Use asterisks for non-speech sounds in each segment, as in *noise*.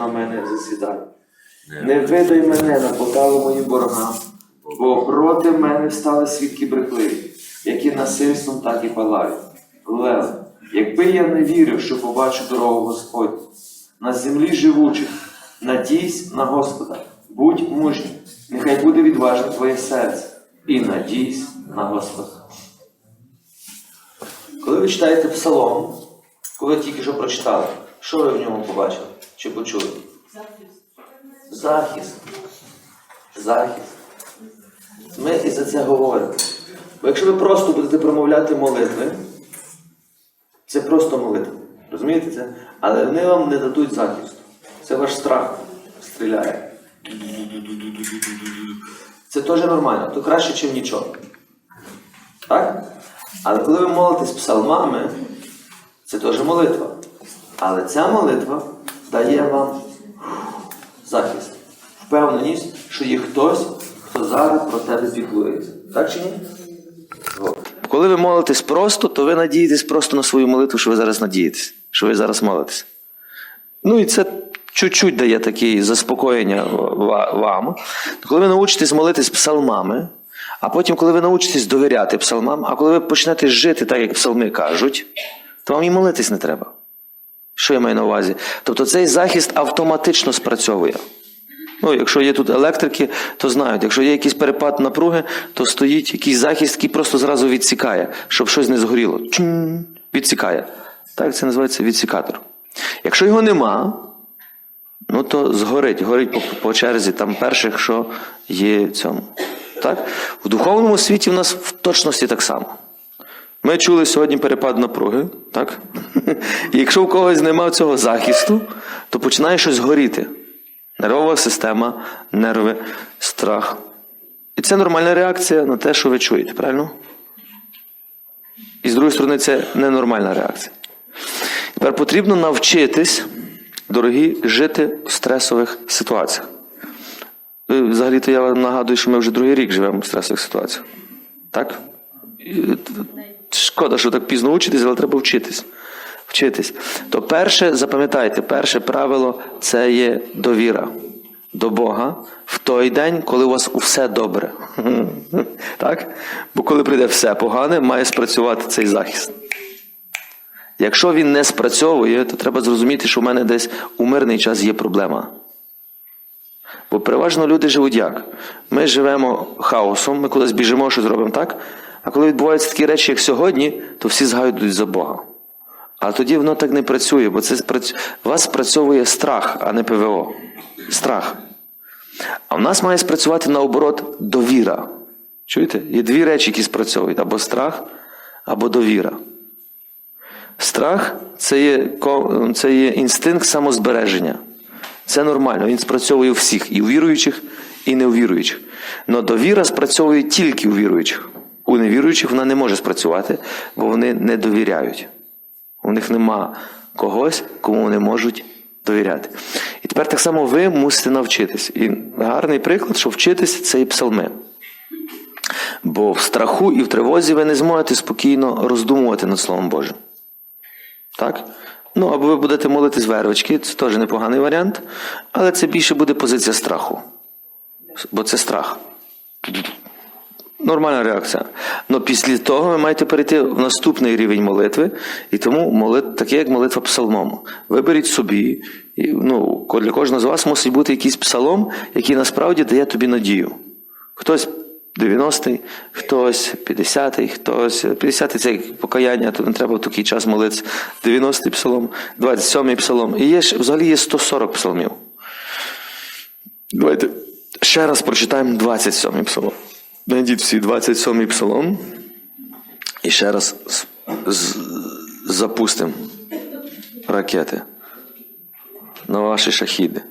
на мене засідає. Не видай мене на поталу моїм ворогам, бо проти мене встали свідки брехливі, які насильством так і палають. Лев, якби я не вірив, що побачу дорогу Господню, на землі живучих, надійсь на Господа, будь мужнім, нехай буде відважне твоє серце, і надійсь на Господа. Коли ви читаєте псалом, коли тільки що прочитали, що ви в ньому побачили чи почули? Захист. Захист. Ми і за це говоримо. Бо якщо ви просто будете промовляти молитви, це просто молитва. Розумієте це? Але вони вам не дадуть захисту. Це ваш страх стріляє. Це теж нормально, то краще, ніж нічого. Так? Але коли ви молитесь псалмами, це теж молитва. Але ця молитва дає вам захист, впевненість, що є хтось, хто зараз про тебе піклується. Так чи ні? Коли ви молитесь просто, то ви надієтесь просто на свою молитву, що ви зараз надієтесь, що ви зараз молитесь. Ну і це чуть-чуть дає таке заспокоєння ва- вам. Коли ви научитесь молитись псалмами, а потім, коли ви научитесь довіряти псалмам, а коли ви почнете жити так, як псалми кажуть, то вам і молитись не треба. Що я маю на увазі? Тобто цей захист автоматично спрацьовує. Ну, якщо є тут електрики, то знають, якщо є якийсь перепад напруги, то стоїть якийсь захист, який просто зразу відсікає, щоб щось не згоріло. Чун, відсікає. Так це називається відсікатор. Якщо його нема, ну то згорить, горить по, по черзі, там перших, що є в цьому. Так? В духовному світі в нас в точності так само. Ми чули сьогодні перепад напруги, так? І *laughs* якщо у когось немає цього захисту, то починає щось горіти. Нервова система, нерви, страх. І це нормальна реакція на те, що ви чуєте, правильно? І з другої сторони, це ненормальна реакція. Тепер потрібно навчитись, дорогі, жити в стресових ситуаціях. Е, Взагалі-то я вам нагадую, що ми вже другий рік живемо в стресових ситуаціях. Так? Шкода, що так пізно учитесь, але треба вчитись. Вчитись. То перше, запам'ятайте, перше правило це є довіра до Бога в той день, коли у вас все добре. *laughs* Так? Бо коли прийде все погане, має спрацювати цей захист. Якщо він не спрацьовує, то треба зрозуміти, що в мене десь у мирний час є проблема. Бо переважно люди живуть як? Ми живемо хаосом, ми кудись біжимо, що зробимо так. А коли відбуваються такі речі, як сьогодні, то всі згадують за Бога. А тоді воно так не працює, бо це у вас спрацьовує страх, а не ПВО. Страх. А в нас має спрацювати наоборот довіра. Чуєте? Є дві речі, які спрацьовують: або страх, або довіра. Страх це є, це є інстинкт самозбереження. Це нормально, він спрацьовує у всіх, і у віруючих, і не у віруючих. Но довіра спрацьовує тільки у віруючих. У невіруючих вона не може спрацювати, бо вони не довіряють. У них нема когось, кому вони можуть довіряти. І тепер так само ви мусите навчитись. І гарний приклад, що вчитись це і псалми. Бо в страху і в тривозі ви не зможете спокійно роздумувати над Словом Божим. Так? Ну, або ви будете молитись вервички, це теж непоганий варіант, але це більше буде позиція страху. Бо це страх. Нормальна реакція. Але після того ви маєте перейти в наступний рівень молитви, і тому молит, таке, як молитва псалмом. Виберіть собі, і, ну, для кожного з вас мусить бути якийсь псалом, який насправді дає тобі надію. Хтось 90-й, хтось 50-й, хтось 50-й це як покаяння, то не треба в такий час молитися. 90-й псалом, 27-й псалом. І є, ж- взагалі є 140 псалмів. Давайте ще раз прочитаємо 27-й псалом. Найдіть всі 27-й псалом. І ще раз запустимо ракети на ваші шахіди.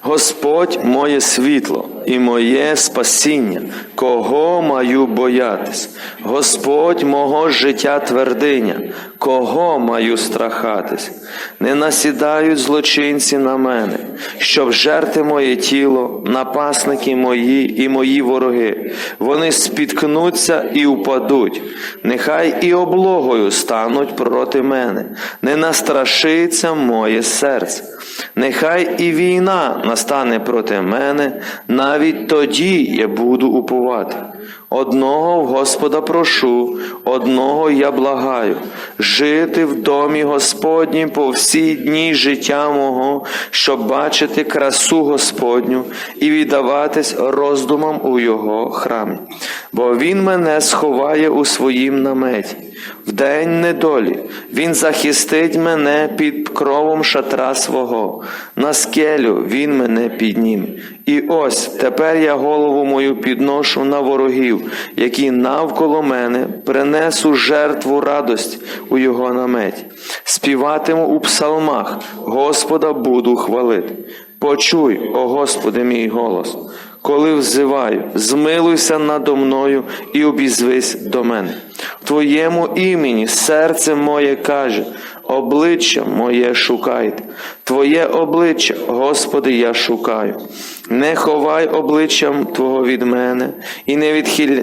Господь моє світло і моє спасіння, кого маю боятись? Господь мого життя твердиня, Кого маю страхатись? Не насідають злочинці на мене, щоб жерти моє тіло, напасники мої і мої вороги. Вони спіткнуться і впадуть. Нехай і облогою стануть проти мене. Не настрашиться моє серце. Нехай і війна настане проти мене, навіть тоді я буду упувати. Одного в Господа прошу, одного я благаю, жити в домі Господнім по всі дні життя мого, щоб бачити красу Господню і віддаватись роздумам у Його храмі. Бо Він мене сховає у своїм наметі. В день недолі Він захистить мене під кровом шатра свого, на скелю Він мене піднім. І ось тепер я голову мою підношу на ворогів, які навколо мене принесу жертву радості у його наметі. Співатиму у псалмах, Господа буду хвалити. Почуй, о Господи, мій голос, коли взиваю, змилуйся надо мною і обізвись до мене. В Твоєму імені серце моє каже, обличчя моє шукайте. Твоє обличчя, Господи, я шукаю. Не ховай обличчям Твого від мене і не відхиль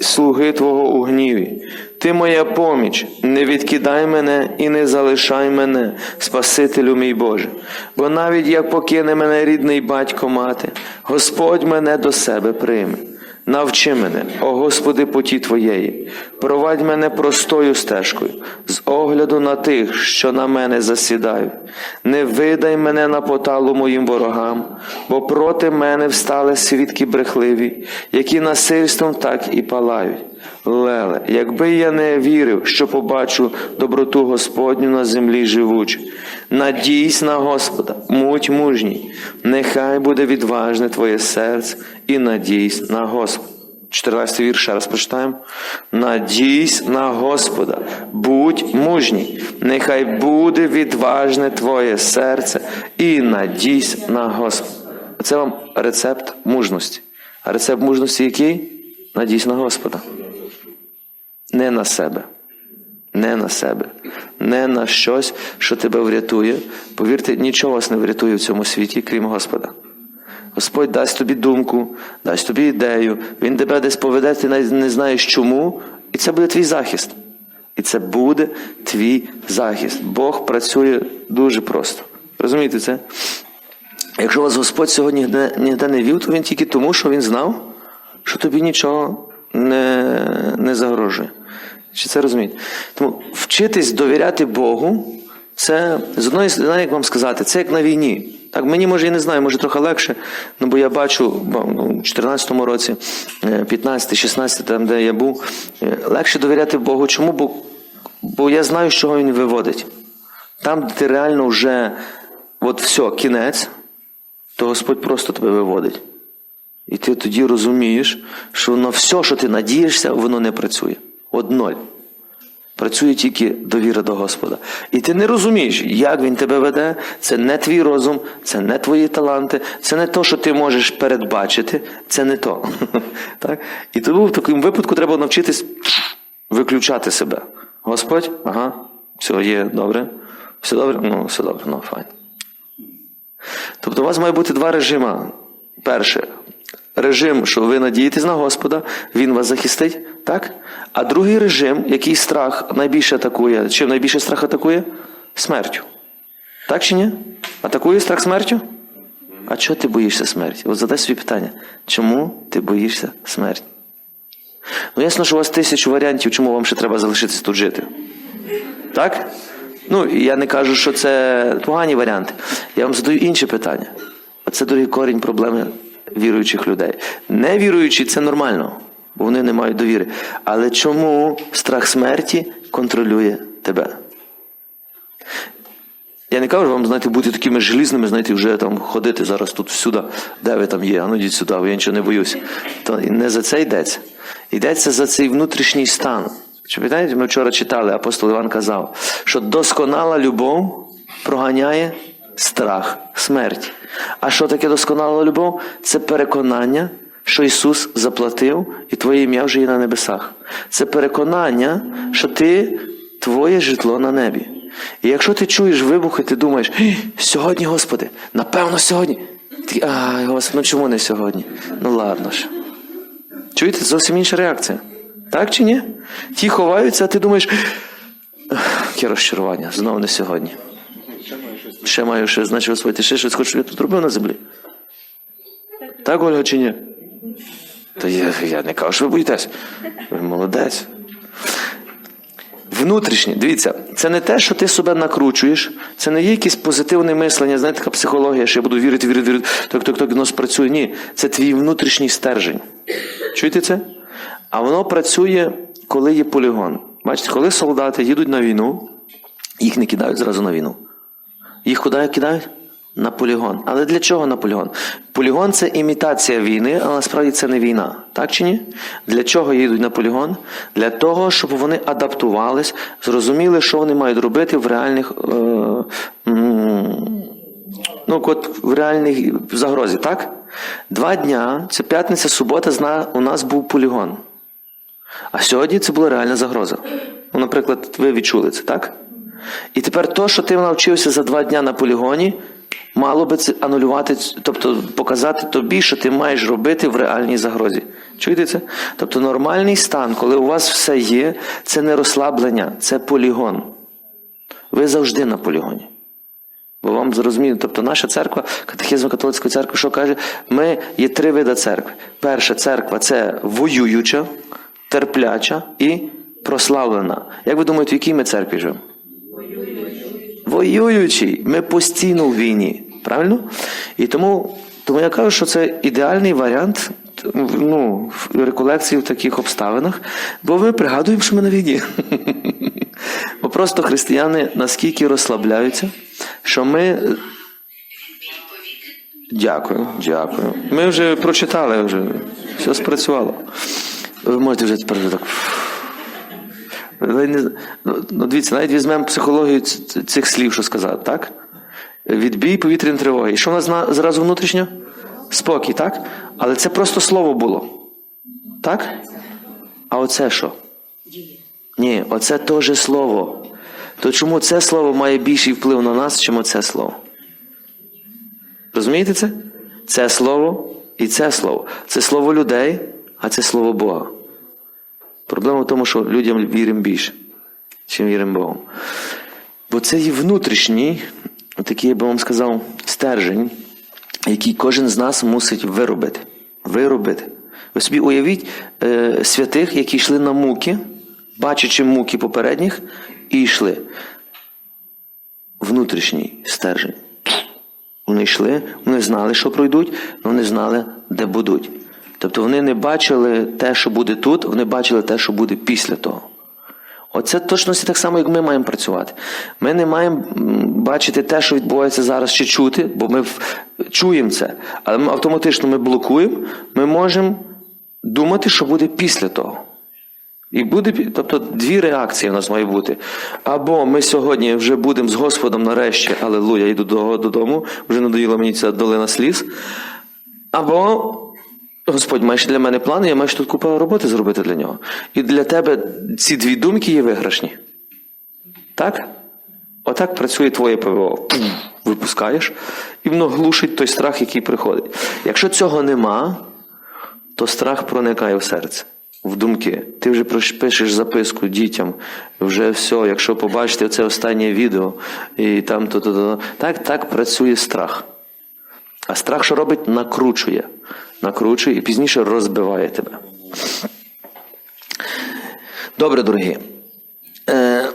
слуги Твого у гніві. Ти моя поміч, не відкидай мене і не залишай мене, Спасителю мій Боже. Бо навіть як покине мене рідний батько мати, Господь мене до себе прийме. Навчи мене, о Господи, поті Твоєї, провадь мене простою стежкою, з огляду на тих, що на мене засідають. Не видай мене на поталу моїм ворогам, бо проти мене встали свідки брехливі, які насильством так і палають. Леле, якби я не вірив, що побачу доброту Господню на землі живучу. Надійсь на Господа, муть мужній, нехай буде відважне твоє серце і надійсь на Господа. 14 вірш ще раз прочитаємо. Надійсь на Господа, будь мужній, нехай буде відважне твоє серце і надійсь на Господа. Це вам рецепт мужності. А рецепт мужності який? Надійсь на Господа. Не на себе. Не на себе, не на щось, що тебе врятує. Повірте, нічого вас не врятує в цьому світі, крім Господа. Господь дасть тобі думку, дасть тобі ідею, Він тебе десь поведе, ти не знаєш чому, і це буде твій захист. І це буде твій захист. Бог працює дуже просто. Розумієте це? Якщо вас Господь сьогодні ніде не вів, то він тільки тому, що він знав, що тобі нічого не, не загрожує. Чи це розумієте? Тому вчитись довіряти Богу, це з одної сторони, як вам сказати, це як на війні. Так, мені може, я не знаю, може трохи легше, ну бо я бачу ну, у 14-му році, 15 16 там, де я був, е, легше довіряти Богу. Чому? Бо, бо я знаю, з чого він виводить. Там, де ти реально вже от все, кінець, то Господь просто тебе виводить. І ти тоді розумієш, що на все, що ти надієшся, воно не працює. От ноль. Працює тільки довіра до Господа. І ти не розумієш, як він тебе веде. Це не твій розум, це не твої таланти, це не то, що ти можеш передбачити, це не то. *laughs* так? І тому в такому випадку треба навчитись виключати себе. Господь, ага, все є добре. Все добре? Ну, все добре, ну файн. Тобто у вас має бути два режими. Перше, режим, що ви надієтесь на Господа, Він вас захистить, так? А другий режим, який страх найбільше атакує. Чим найбільше страх атакує? Смертю. Так чи ні? Атакує страх смертю? А чого ти боїшся смерті? От задай собі питання. Чому ти боїшся смерті? Ну, ясно, що у вас тисячу варіантів, чому вам ще треба залишитися тут жити. Так? Ну, я не кажу, що це погані варіанти. Я вам задаю інше питання. Оце другий корінь проблеми віруючих людей. Невіруючі це нормально, бо вони не мають довіри. Але чому страх смерті контролює тебе? Я не кажу вам, знаєте, бути такими желізними, знаєте, вже там ходити зараз тут всюди, де ви там є, а ну йдіть сюди, бо я нічого не боюсь. То не за це йдеться. Йдеться за цей внутрішній стан. Чи пам'ятаєте, ми вчора читали, апостол Іван казав, що досконала любов проганяє страх смерті. А що таке досконала любов? Це переконання, що Ісус заплатив, і Твоє ім'я вже є на небесах. Це переконання, що ти твоє житло на небі. І якщо ти чуєш вибухи, ти думаєш, сьогодні, Господи, напевно, сьогодні. Ти, ай, Господи, ну чому не сьогодні? Ну ладно ж. Чуєте, зовсім інша реакція. Так чи ні? Ті ховаються, а ти думаєш, яке розчарування, знову не сьогодні. Ще маю щось, значить, Господь, ти ще щось хочеш, я тут робив на землі. Так, Ольга, чи ні? Та я, я не кажу, що ви боїтесь. Ви молодець. Внутрішнє, дивіться, це не те, що ти себе накручуєш, це не є якесь позитивне мислення, знаєте, така психологія, що я буду вірити, вірити, вірити, так, так, так, воно спрацює. Ні, це твій внутрішній стержень. Чуєте це? А воно працює, коли є полігон. Бачите, коли солдати їдуть на війну, їх не кидають зразу на війну. Їх куди кидають? На полігон. Але для чого на полігон? Полігон це імітація війни, але насправді це не війна. Так чи ні? Для чого їдуть на полігон? Для того, щоб вони адаптувались, зрозуміли, що вони мають робити в реальних. Е, ну, от в реальній загрозі, так? Два дня, це п'ятниця, субота, у нас був полігон. А сьогодні це була реальна загроза. Ну, наприклад, ви відчули це, так? І тепер то, що ти навчився за два дня на полігоні, мало би це анулювати, тобто показати тобі, що ти маєш робити в реальній загрозі. Чуєте це? Тобто нормальний стан, коли у вас все є, це не розслаблення, це полігон. Ви завжди на полігоні. Бо вам зрозуміло, тобто наша церква, катехизм католицької церкви, що каже, ми є три види церкви. Перша церква це воююча, терпляча і прославлена. Як ви думаєте, в якій ми церкві живемо? Воюючий. Ми постійно в війні. Правильно? І тому, тому я кажу, що це ідеальний варіант ну, реколекції в таких обставинах, бо ми пригадуємо, що ми на війні. *laughs* Бо просто християни наскільки розслабляються, що ми. Дякую, дякую. Ми вже прочитали, вже все спрацювало. Ви можете вже тепер так. Ну, ну, дивіться, навіть візьмемо психологію цих слів, що сказав, так? Відбій повітряної тривоги. І що в нас зразу внутрішньо? Спокій, так? Але це просто слово було. Так? А оце що? Ні, оце теж слово. То чому це слово має більший вплив на нас, чим оце слово? Розумієте це? Це слово і це слово. Це слово людей, а це слово Бога. Проблема в тому, що людям віримо більше, чим віримо Богу. Бо це є внутрішній, такий, я би вам сказав, стержень, який кожен з нас мусить виробити. Виробити. Ви собі уявіть е, святих, які йшли на муки, бачачи муки попередніх, і йшли. Внутрішній стержень. Вони йшли, вони знали, що пройдуть, але вони знали, де будуть. Тобто вони не бачили те, що буде тут, вони бачили те, що буде після того. Оце точності так само, як ми маємо працювати. Ми не маємо бачити те, що відбувається зараз, чи чути, бо ми чуємо це, але ми автоматично ми блокуємо, ми можемо думати, що буде після того. І буде, тобто дві реакції у нас має бути. Або ми сьогодні вже будемо з Господом нарешті, алелуя, йду додому, вже надоїла мені ця долина сліз. Або Господь, маєш для мене плани, я маю тут купу роботи зробити для нього. І для тебе ці дві думки є виграшні. Так? Отак працює твоє ПВО. Випускаєш, і воно глушить той страх, який приходить. Якщо цього нема, то страх проникає в серце, в думки. Ти вже пишеш записку дітям, вже все, якщо побачите це останнє відео, і там то, то, то. Так, так працює страх. А страх, що робить, накручує. Накручує і пізніше розбиває тебе. Добре, дорогі. Е,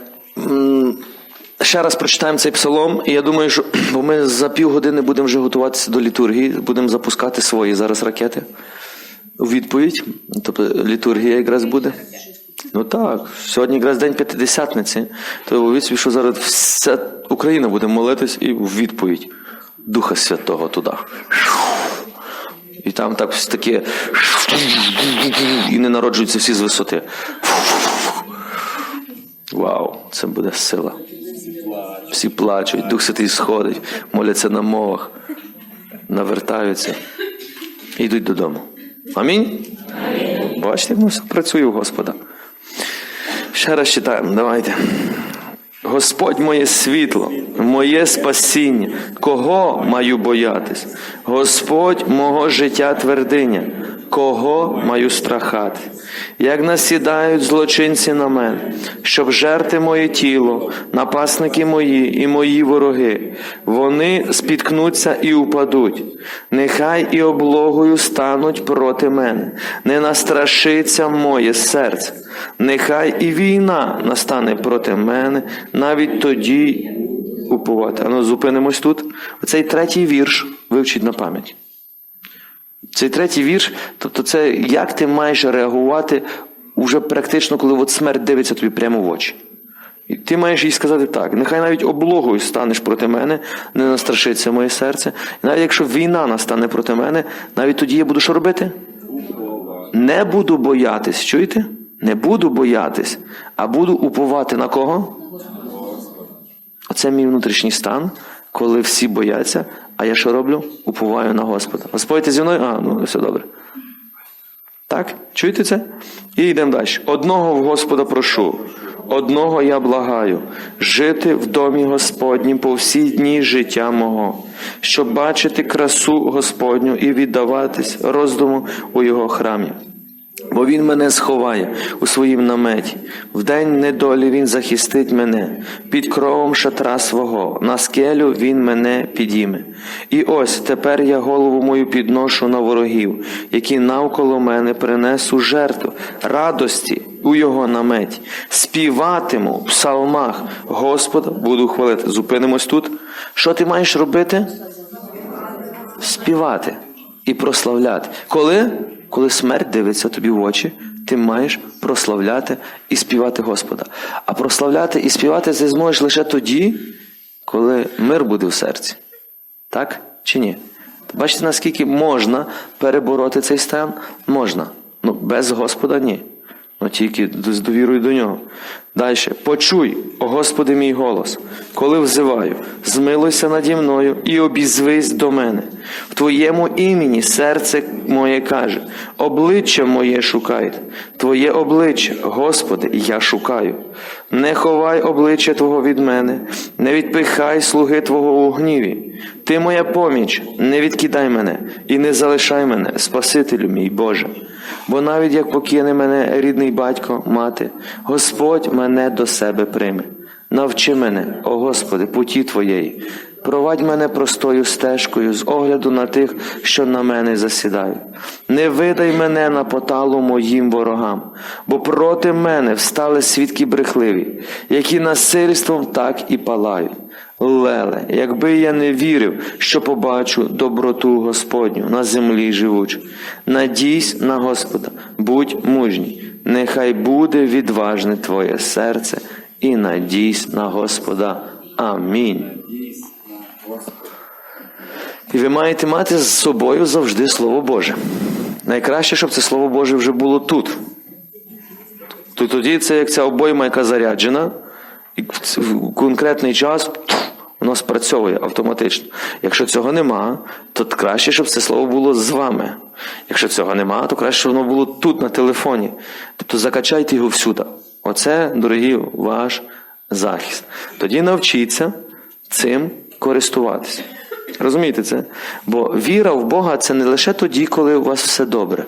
ще раз прочитаємо цей псалом, і я думаю, що *clears throat* бо ми за півгодини будемо вже готуватися до літургії, будемо запускати свої зараз ракети у відповідь. Тобто літургія якраз буде. Ну так, сьогодні якраз день п'ятидесятниці, то собі, що зараз вся Україна буде молитись і в відповідь Духа Святого туди. І там так таке і не народжуються всі з висоти. Вау, це буде сила. Всі плачуть, Дух Святий сходить, моляться на мовах, навертаються і йдуть додому. Амінь? Бачите, як воно все працює у Господа. Ще раз читаємо, давайте. Господь моє світло, моє спасіння. Кого маю боятись? Господь мого життя твердиня. Кого маю страхати? Як насідають злочинці на мене, щоб жерти моє тіло, напасники мої і мої вороги, вони спіткнуться і упадуть. Нехай і облогою стануть проти мене, не настрашиться моє серце. Нехай і війна настане проти мене, навіть тоді уповати. Ану, зупинимось тут. Оцей третій вірш вивчіть на пам'ять. Цей третій вірш, тобто це як ти маєш реагувати уже практично, коли от смерть дивиться тобі прямо в очі. І ти маєш їй сказати так: нехай навіть облогою станеш проти мене, не настрашиться моє серце. І навіть якщо війна настане проти мене, навіть тоді я буду що робити? Не буду боятись, чуєте? Не буду боятись, а буду уповати на кого? Оце мій внутрішній стан, коли всі бояться, а я що роблю? Уповаю на Господа. Господь зі мною? А, ну все добре. Так? Чуєте це? І йдемо далі. Одного в Господа прошу, одного я благаю, жити в домі Господнім по всі дні життя мого, щоб бачити красу Господню і віддаватись роздуму у його храмі. Бо він мене сховає у своїм наметі. В день недолі він захистить мене, під кровом шатра свого, на скелю він мене підійме. І ось тепер я голову мою підношу на ворогів, які навколо мене принесу жертву, радості у його наметі. Співатиму в псалмах, Господа буду хвалити. Зупинимось тут. Що ти маєш робити? співати і прославляти. Коли? Коли смерть дивиться тобі в очі, ти маєш прославляти і співати Господа. А прославляти і співати ти зможеш лише тоді, коли мир буде в серці. Так чи ні? Бачите, наскільки можна перебороти цей стан? Можна. Ну, без Господа ні. Ну тільки з довірою до нього. Далі. Почуй, о Господи, мій голос, коли взиваю, змилуйся наді мною і обізвись до мене. В Твоєму імені серце моє каже, обличчя моє шукайте, Твоє обличчя, Господи, я шукаю. Не ховай обличчя Твого від мене, не відпихай слуги Твого у гніві. Ти моя поміч, не відкидай мене і не залишай мене, Спасителю мій Боже. Бо навіть як покине мене рідний батько, мати, Господь мене до себе прийме. Навчи мене, о Господи, путі Твоєї. Провадь мене простою стежкою з огляду на тих, що на мене засідають. Не видай мене на поталу моїм ворогам, бо проти мене встали свідки брехливі, які насильством так і палають. Леле, якби я не вірив, що побачу доброту Господню на землі живучу. Надійсь на Господа, будь мужній, нехай буде відважне твоє серце, і надійсь на Господа. Амінь. І ви маєте мати з собою завжди Слово Боже. Найкраще, щоб це Слово Боже вже було тут. То тоді це як ця обойма, яка заряджена, і в конкретний час воно спрацьовує автоматично. Якщо цього нема, то краще, щоб це слово було з вами. Якщо цього нема, то краще, щоб воно було тут, на телефоні. Тобто закачайте його всюди. Оце, дорогі, ваш захист. Тоді навчіться цим користуватися. Розумієте це? Бо віра в Бога це не лише тоді, коли у вас все добре.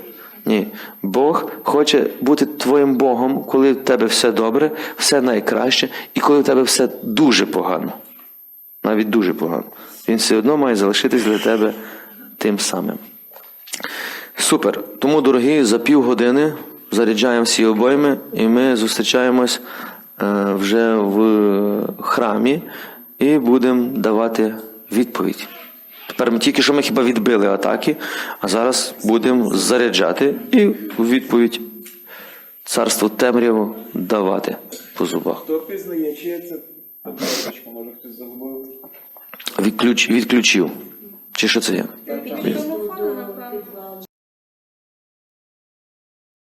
Ні. Бог хоче бути твоїм Богом, коли в тебе все добре, все найкраще, і коли в тебе все дуже погано. Навіть дуже погано. Він все одно має залишитись для тебе тим самим. Супер. Тому, дорогі, за півгодини заряджаємо всі обойми, і ми зустрічаємось е, вже в храмі і будемо давати відповідь. Тепер ми тільки що ми хіба відбили атаки, а зараз будемо заряджати і у відповідь царству темряву давати по зубах. Хто пізнає, чи це Може хтось загубив? Відключ, відключив. Чи що це є?